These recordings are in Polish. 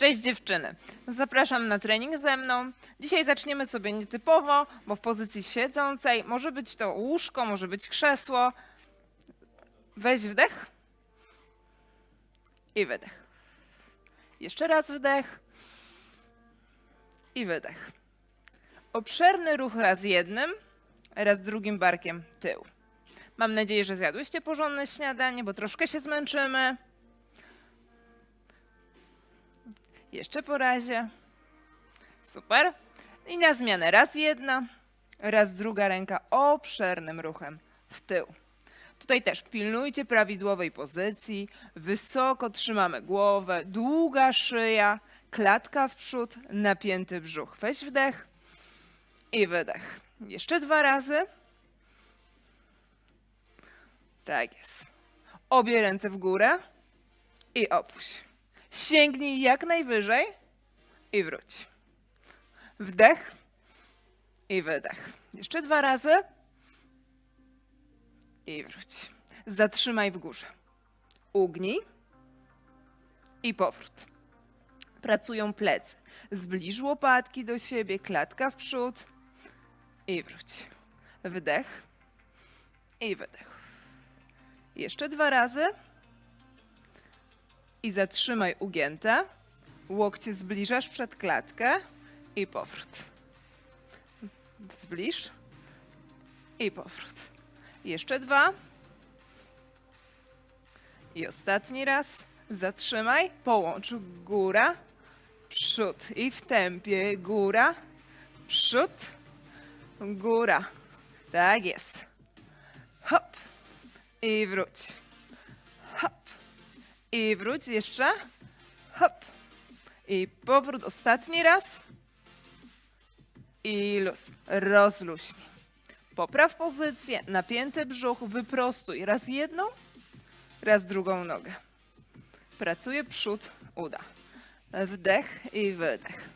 Cześć dziewczyny. Zapraszam na trening ze mną. Dzisiaj zaczniemy sobie nietypowo, bo w pozycji siedzącej może być to łóżko, może być krzesło. Weź wdech i wydech. Jeszcze raz wdech i wydech. Obszerny ruch raz jednym, raz drugim barkiem tył. Mam nadzieję, że zjadłyście porządne śniadanie, bo troszkę się zmęczymy. Jeszcze po razie. Super. I na zmianę raz jedna, raz druga ręka obszernym ruchem w tył. Tutaj też pilnujcie prawidłowej pozycji, wysoko trzymamy głowę, długa szyja, klatka w przód, napięty brzuch. Weź wdech i wydech. Jeszcze dwa razy. Tak jest. Obie ręce w górę i opuść. Sięgnij jak najwyżej i wróć. Wdech i wydech. Jeszcze dwa razy i wróć. Zatrzymaj w górze. Ugnij i powrót. Pracują plecy. Zbliż łopatki do siebie, klatka w przód i wróć. Wdech i wydech. Jeszcze dwa razy i zatrzymaj ugięte. Łokcie zbliżasz przed klatkę i powrót. Zbliż i powrót. Jeszcze dwa. I ostatni raz. Zatrzymaj, połącz góra, przód i w tempie góra, przód, góra. Tak jest. Hop i wróć. Hop i wróć jeszcze. Hop. I powrót ostatni raz. I luz. Rozluźnij. Popraw pozycję, napięty brzuch, wyprostuj raz jedną, raz drugą nogę. Pracuje przód, uda. Wdech i wydech.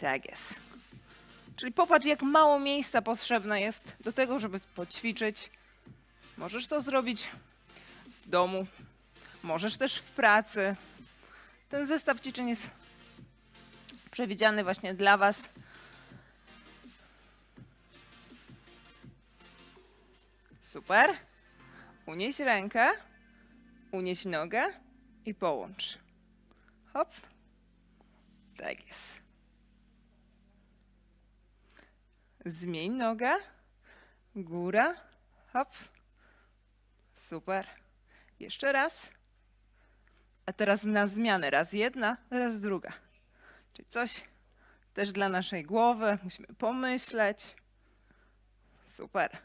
Tak jest. Czyli popatrz, jak mało miejsca potrzebne jest do tego, żeby poćwiczyć. Możesz to zrobić w domu, możesz też w pracy. Ten zestaw ćwiczeń jest przewidziany właśnie dla Was. Super. Unieś rękę, unieś nogę i połącz. Hop. Tak jest. Zmień nogę. Góra. Hop. Super. Jeszcze raz. A teraz na zmianę. Raz jedna, raz druga. Czyli coś też dla naszej głowy. Musimy pomyśleć. Super.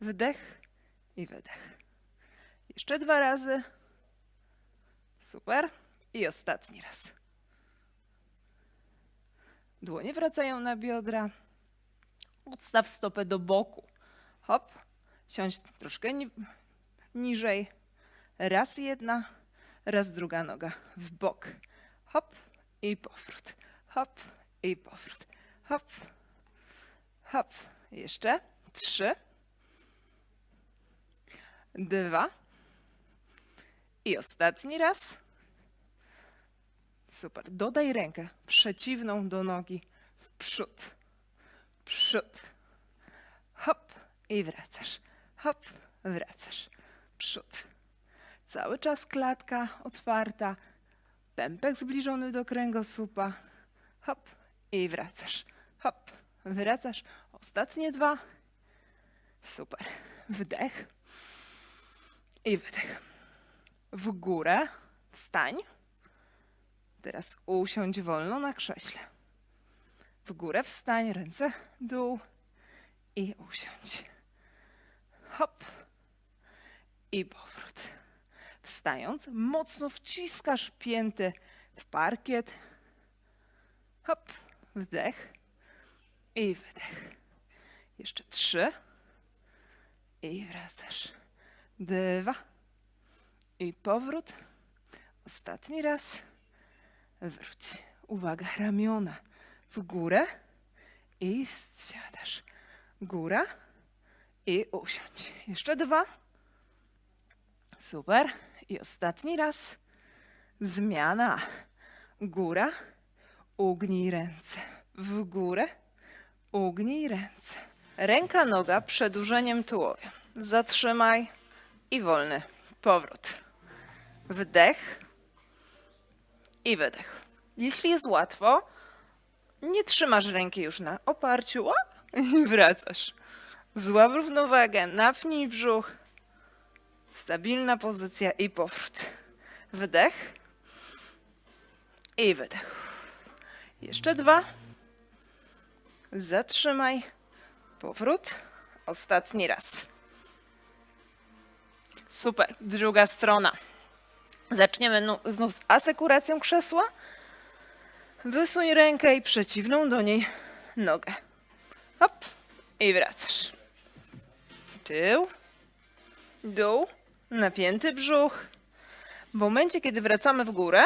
Wdech i wydech. Jeszcze dwa razy. Super. I ostatni raz. Dłonie wracają na biodra. Odstaw stopę do boku. Hop. Siądź troszkę ni- niżej. Raz jedna, raz druga noga w bok. Hop i powrót. Hop i powrót. Hop. Hop. Jeszcze. Trzy. Dwa. I ostatni raz. Super. Dodaj rękę przeciwną do nogi w przód. Przód. Hop i wracasz. Hop, wracasz. Przód. Cały czas klatka otwarta. Pępek zbliżony do kręgosłupa. Hop i wracasz. Hop, wracasz. Ostatnie dwa. Super. Wdech i wydech. W górę wstań. Teraz usiądź wolno na krześle. W górę wstań, ręce dół i usiądź. Hop i powrót. Wstając, mocno wciskasz pięty w parkiet. Hop, wdech i wydech. Jeszcze trzy. I wracasz. Dwa. I powrót. Ostatni raz. Wróć. Uwaga, ramiona w górę i wsiadasz. Góra i usiądź. Jeszcze dwa. Super. I ostatni raz. Zmiana. Góra, ugnij ręce. W górę, ugnij ręce. Ręka, noga przedłużeniem tułowia. Zatrzymaj i wolny powrót. Wdech i wydech. Jeśli jest łatwo, nie trzymasz ręki już na oparciu i wracasz. Złap równowagę, napnij brzuch. Stabilna pozycja i powrót. Wdech i wydech. Jeszcze dwa. Zatrzymaj. Powrót. Ostatni raz. Super. Druga strona. Zaczniemy znów z asekuracją krzesła. Wysuń rękę i przeciwną do niej nogę. Hop. I wracasz. Tył. Dół. Napięty brzuch. W momencie, kiedy wracamy w górę,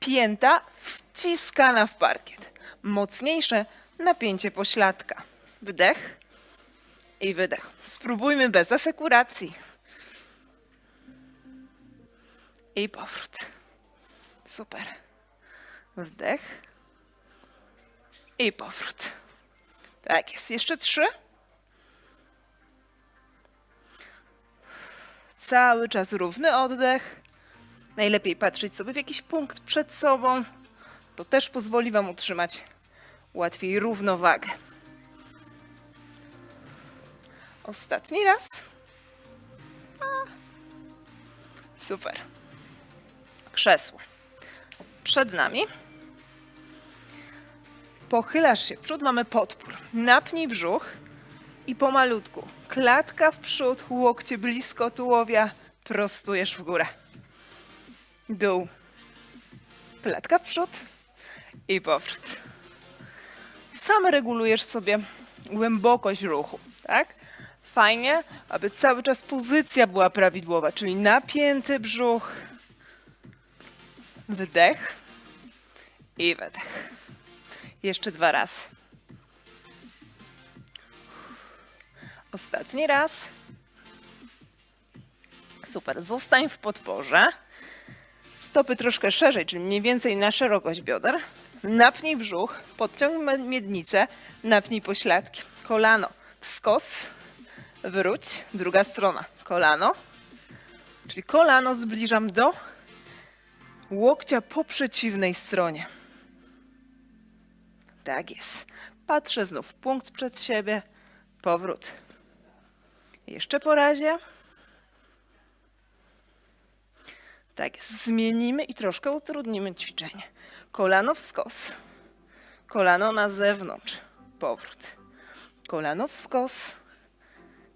pięta wciskana w parkiet. Mocniejsze napięcie pośladka. Wdech i wydech. Spróbujmy bez asekuracji. I powrót. Super. Wdech i powrót. Tak jest. Jeszcze trzy. Cały czas równy oddech. Najlepiej patrzeć sobie w jakiś punkt przed sobą. To też pozwoli Wam utrzymać łatwiej równowagę. Ostatni raz. Super. Krzesło. Przed nami. Pochylasz się w przód, mamy podpór. Napnij brzuch i pomalutku. Klatka w przód, łokcie blisko tułowia, prostujesz w górę dół, klatka w przód i powrót. Sam regulujesz sobie głębokość ruchu, tak? Fajnie, aby cały czas pozycja była prawidłowa, czyli napięty brzuch, wdech i wydech. Jeszcze dwa razy. Ostatni raz. Super, zostań w podporze. Stopy troszkę szerzej, czyli mniej więcej na szerokość bioder. Napnij brzuch, podciągnij miednicę, napnij pośladki. Kolano, skos, wróć, druga strona. Kolano, czyli kolano zbliżam do łokcia po przeciwnej stronie. Tak jest. Patrzę znów punkt przed siebie, powrót. Jeszcze po razie. Tak. Zmienimy i troszkę utrudnimy ćwiczenie. Kolano w skos. Kolano na zewnątrz. Powrót. Kolano w skos.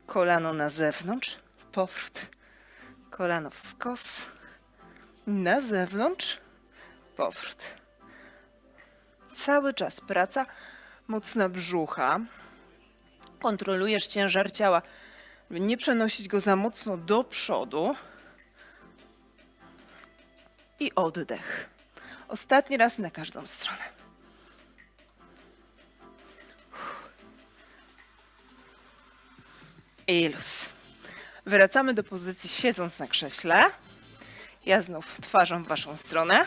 Kolano na zewnątrz. Powrót. Kolano w skos. Na zewnątrz. Powrót. Cały czas praca mocna brzucha. Kontrolujesz ciężar ciała, nie przenosić go za mocno do przodu i oddech. Ostatni raz na każdą stronę. I luz. Wracamy do pozycji siedząc na krześle. Ja znów twarzą w waszą stronę.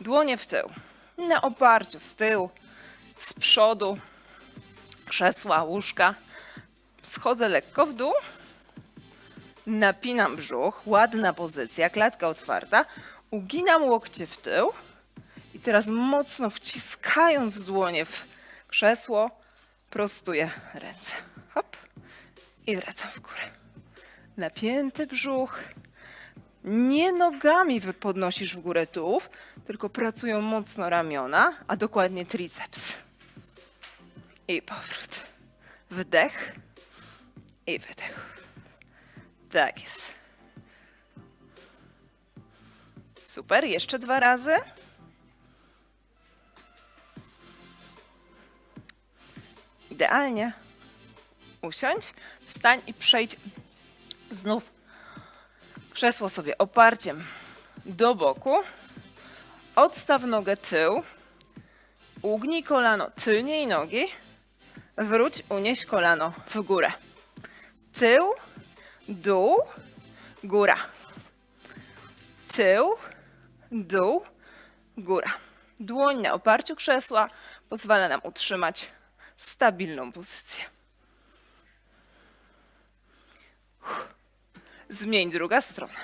Dłonie w tył. Na oparciu z tyłu, z przodu, krzesła, łóżka. Schodzę lekko w dół. Napinam brzuch, ładna pozycja, klatka otwarta. Uginam łokcie w tył i teraz mocno wciskając dłonie w krzesło, prostuję ręce. Hop i wracam w górę. Napięty brzuch. Nie nogami podnosisz w górę tułów, tylko pracują mocno ramiona, a dokładnie triceps. I powrót. Wdech i wydech. Tak jest. Super, jeszcze dwa razy. Idealnie. Usiądź, wstań i przejdź znów krzesło sobie oparciem do boku. Odstaw nogę tył. Ugnij kolano tylniej nogi. Wróć, unieś kolano w górę. Tył, dół, góra. tył, dół, góra. Dłoń na oparciu krzesła pozwala nam utrzymać stabilną pozycję. Zmień druga strona.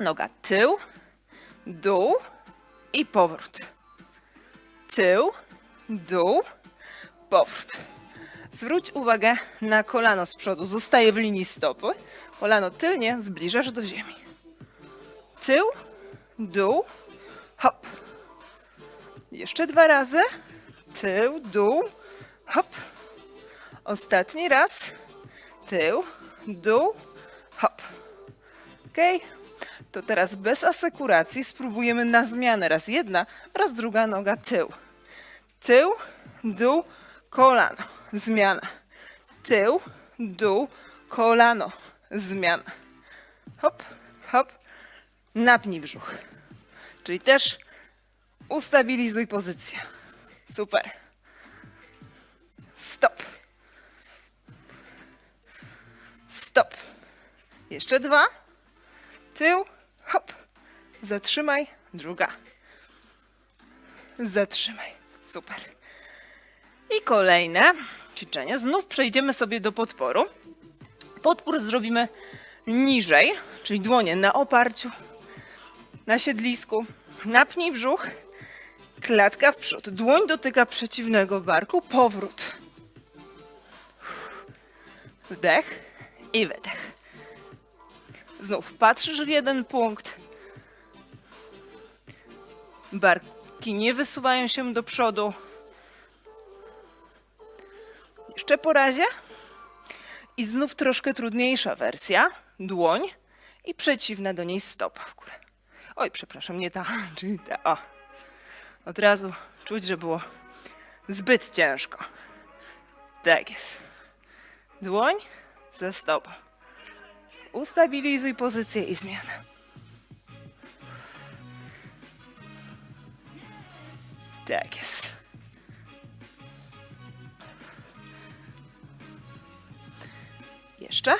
Noga tył, dół i powrót. Tył, dół, powrót. Zwróć uwagę na kolano z przodu. Zostaje w linii stopy. Kolano tylnie zbliżasz do ziemi. Tył, dół, hop. Jeszcze dwa razy. Tył, dół, hop. Ostatni raz. Tył, dół, hop. Ok? To teraz bez asekuracji spróbujemy na zmianę. Raz jedna, raz druga noga tył. Tył, dół, kolano. Zmiana. Tył, dół, kolano. Zmiana. Hop, hop. Napnij brzuch. Czyli też ustabilizuj pozycję. Super. Stop. Stop. Jeszcze dwa. Tył, hop. Zatrzymaj. Druga. Zatrzymaj. Super. I kolejne ćwiczenie. Znów przejdziemy sobie do podporu. Podpór zrobimy niżej, czyli dłonie na oparciu, na siedlisku. Napnij brzuch, klatka w przód. Dłoń dotyka przeciwnego barku, powrót. Wdech i wydech. Znów patrzysz w jeden punkt. Barki nie wysuwają się do przodu. Jeszcze po razie. I znów troszkę trudniejsza wersja. Dłoń i przeciwna do niej stopa w górę. Oj, przepraszam, nie ta, czyli ta. O. Od razu czuć, że było zbyt ciężko. Tak jest. Dłoń ze stopą. Ustabilizuj pozycję i zmianę. Tak jest. Jeszcze?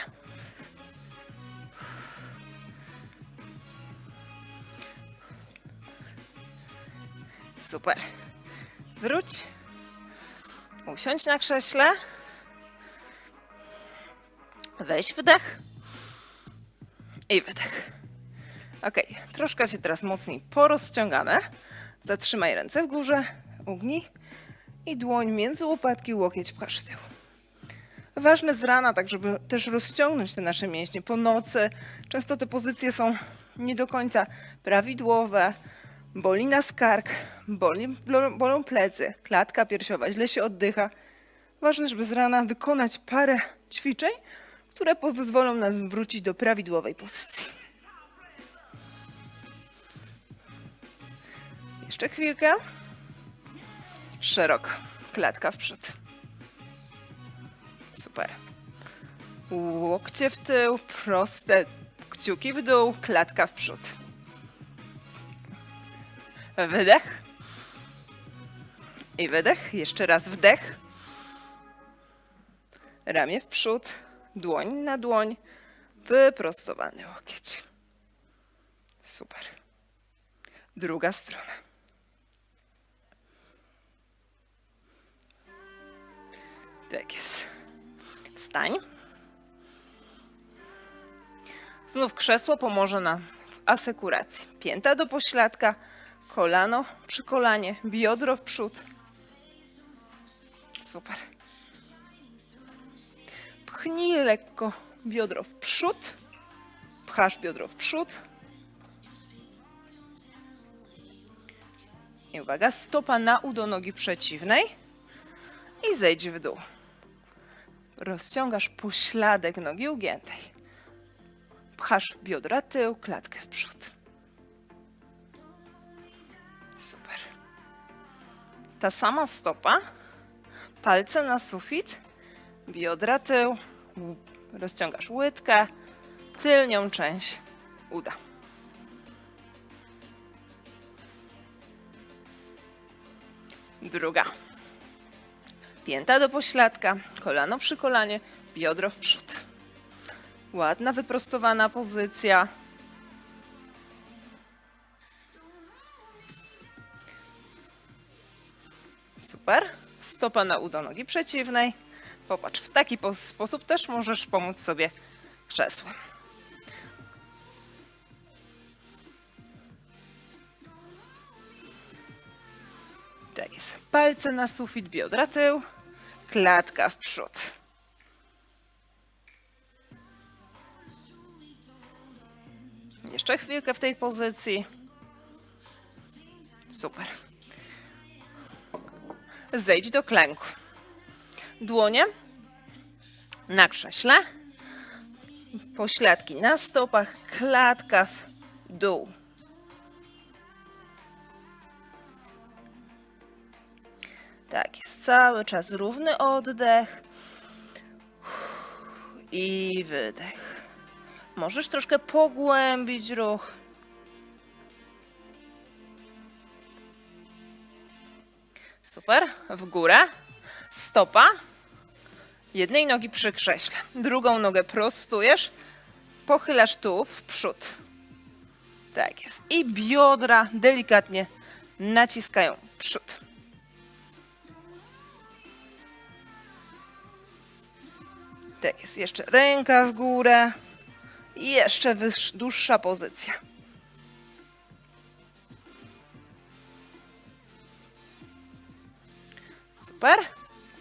Super. Wróć. Usiądź na krześle. Weź wdech. I wydech. Ok, troszkę się teraz mocniej porozciągamy. Zatrzymaj ręce w górze, ugnij i dłoń między łopatki, łokieć pchasz tył. Ważne z rana, tak żeby też rozciągnąć te nasze mięśnie po nocy. Często te pozycje są nie do końca prawidłowe. Boli nas kark, boli, bolą- plecy, klatka piersiowa, źle się oddycha. Ważne, żeby z rana wykonać parę ćwiczeń, które pozwolą nam wrócić do prawidłowej pozycji. Jeszcze chwilkę. Szeroko. Klatka w przód. Super. Łokcie w tył, proste kciuki w dół, klatka w przód. Wydech. I wydech. Jeszcze raz wdech. Ramię w przód, dłoń na dłoń, wyprostowany łokieć. Super. Druga strona. Tak jest. Wstań. Znów krzesło pomoże nam w asekuracji. Pięta do pośladka, kolano przy kolanie, biodro w przód. Super. Pchnij lekko biodro w przód. Pchasz biodro w przód. I uwaga, stopa na u do nogi przeciwnej i zejdź w dół. Rozciągasz pośladek nogi ugiętej. Pchasz biodra tył, klatkę w przód. Super. Ta sama stopa, palce na sufit, biodra tył, rozciągasz łydkę, tylnią część uda. Druga. Pięta do pośladka, kolano przy kolanie, biodro w przód. Ładna, wyprostowana pozycja. Super. Stopa na udo nogi przeciwnej. Popatrz, w taki sposób też możesz pomóc sobie krzesłem. Tak jest. Palce na sufit, biodra tył klatka w przód. Jeszcze chwilkę w tej pozycji. Super. Zejdź do klęku. Dłonie na krześle. Pośladki na stopach, klatka w dół. Tak, jest cały czas równy oddech i wydech. Możesz troszkę pogłębić ruch. Super. W górę. Stopa. Jednej nogi przy krześle. Drugą nogę prostujesz. Pochylasz tu w przód. Tak jest. I biodra delikatnie naciskają przód. Tak jest. Jeszcze ręka w górę. I jeszcze wyż, dłuższa pozycja. Super.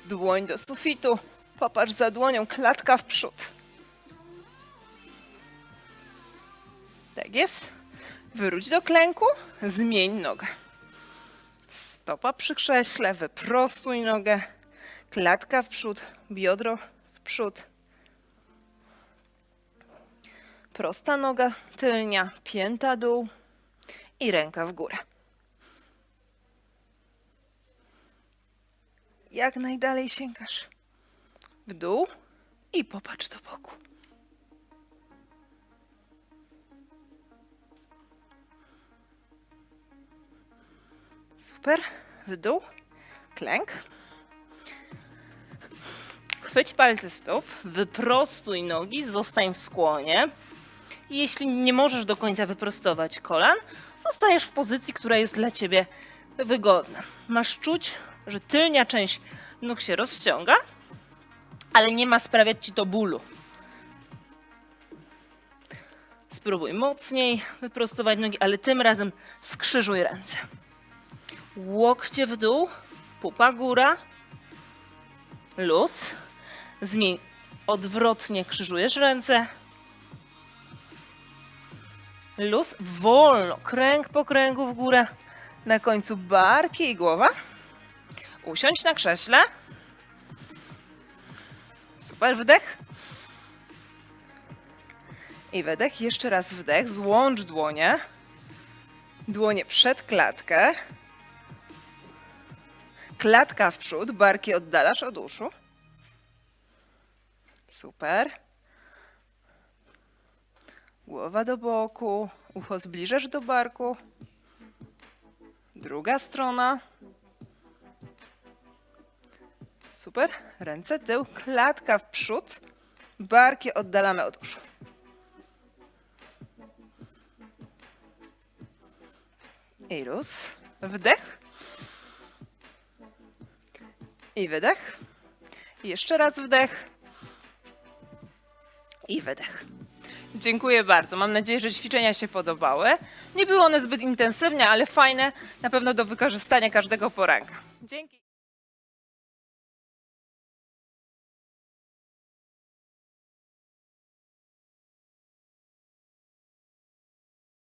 Dłoń do sufitu. Popatrz za dłonią, klatka w przód. Tak jest. Wróć do klęku, zmień nogę. Stopa przy krześle, wyprostuj nogę. Klatka w przód, biodro w przód. Prosta noga tylnia, pięta dół i ręka w górę. Jak najdalej sięgasz. W dół i popatrz do boku. Super. W dół. Klęk. Chwyć palce stóp, wyprostuj nogi, zostań w skłonie. Jeśli nie możesz do końca wyprostować kolan, zostajesz w pozycji, która jest dla ciebie wygodna. Masz czuć, że tylnia część nóg się rozciąga, ale nie ma sprawiać ci to bólu. Spróbuj mocniej wyprostować nogi, ale tym razem skrzyżuj ręce. Łokcie w dół, pupa góra, luz. Zmień odwrotnie, krzyżujesz ręce. Luz, wolno, kręg po kręgu w górę. Na końcu barki i głowa. Usiądź na krześle. Super, wdech. I wydech, jeszcze raz wdech, złącz dłonie. Dłonie przed klatkę. Klatka w przód, barki oddalasz od uszu. Super. Głowa do boku, ucho zbliżasz do barku. Druga strona. Super. Ręce tył, klatka w przód, barki oddalamy od uszu. I luz. Wdech. I wydech. I Jeszcze raz wdech. I wydech. Dziękuję bardzo. Mam nadzieję, że ćwiczenia się podobały. Nie były one zbyt intensywne, ale fajne, na pewno do wykorzystania każdego poranka. Dzięki.